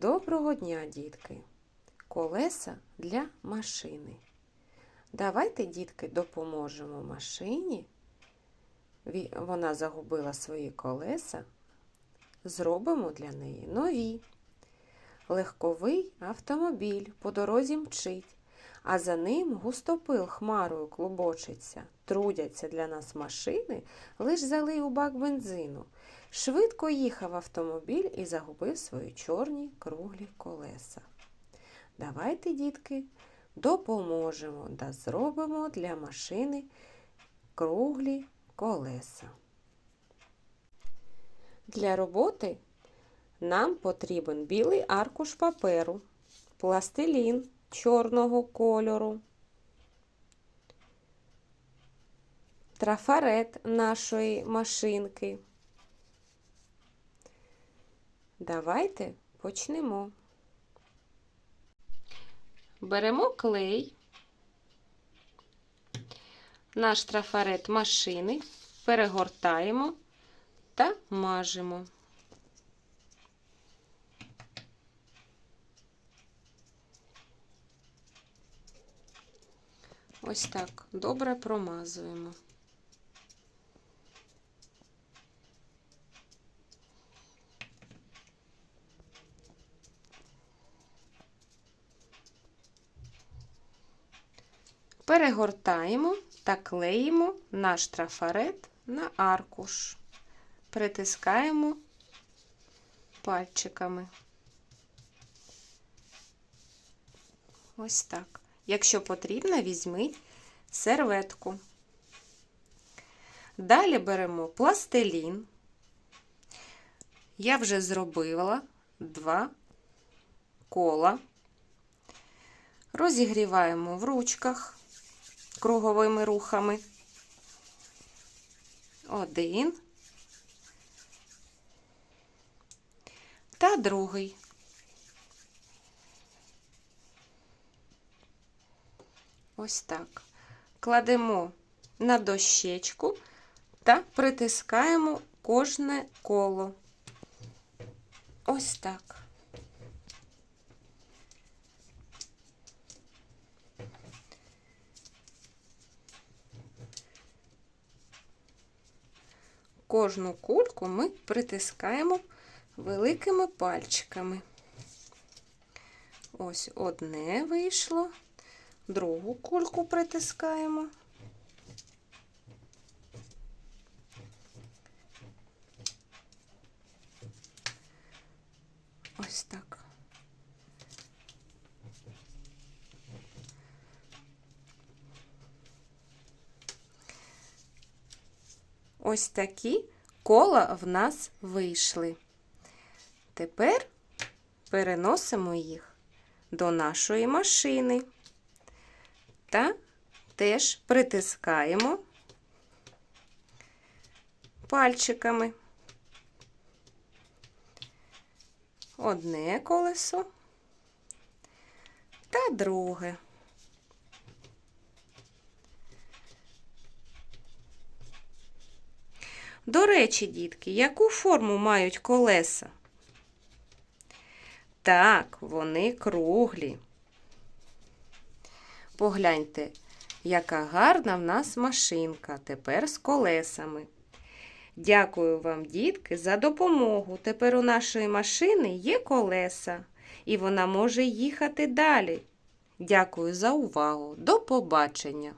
Доброго дня, дітки! Колеса для машини. Давайте, дітки, допоможемо машині. Вона загубила свої колеса. Зробимо для неї нові. Легковий автомобіль по дорозі мчить, а за ним густопил хмарою клубочиться. Трудяться для нас машини, лиш залий у бак бензину. Швидко їхав автомобіль і загубив свої чорні круглі колеса. Давайте, дітки, допоможемо та зробимо для машини круглі колеса. Для роботи нам потрібен білий аркуш паперу, пластилін чорного кольору, трафарет нашої машинки. Давайте почнемо. Беремо клей, наш трафарет машини, перегортаємо та мажемо. Ось так добре промазуємо. Перегортаємо та клеїмо наш трафарет на аркуш. Притискаємо пальчиками. Ось так. Якщо потрібно, візьміть серветку. Далі беремо пластилін. Я вже зробила два кола. Розігріваємо в ручках круговими рухами. Один та другий. Ось так. Кладемо на дощечку та притискаємо кожне коло. Ось так. Кожну кульку ми притискаємо великими пальчиками. Ось одне вийшло, другу кульку притискаємо. Ось так. Ось такі кола в нас вийшли. Тепер переносимо їх до нашої машини та теж притискаємо пальчиками. Одне колесо та друге. До речі, дітки, яку форму мають колеса? Так, вони круглі. Погляньте, яка гарна в нас машинка тепер з колесами. Дякую вам, дітки, за допомогу. Тепер у нашої машини є колеса, і вона може їхати далі. Дякую за увагу. До побачення!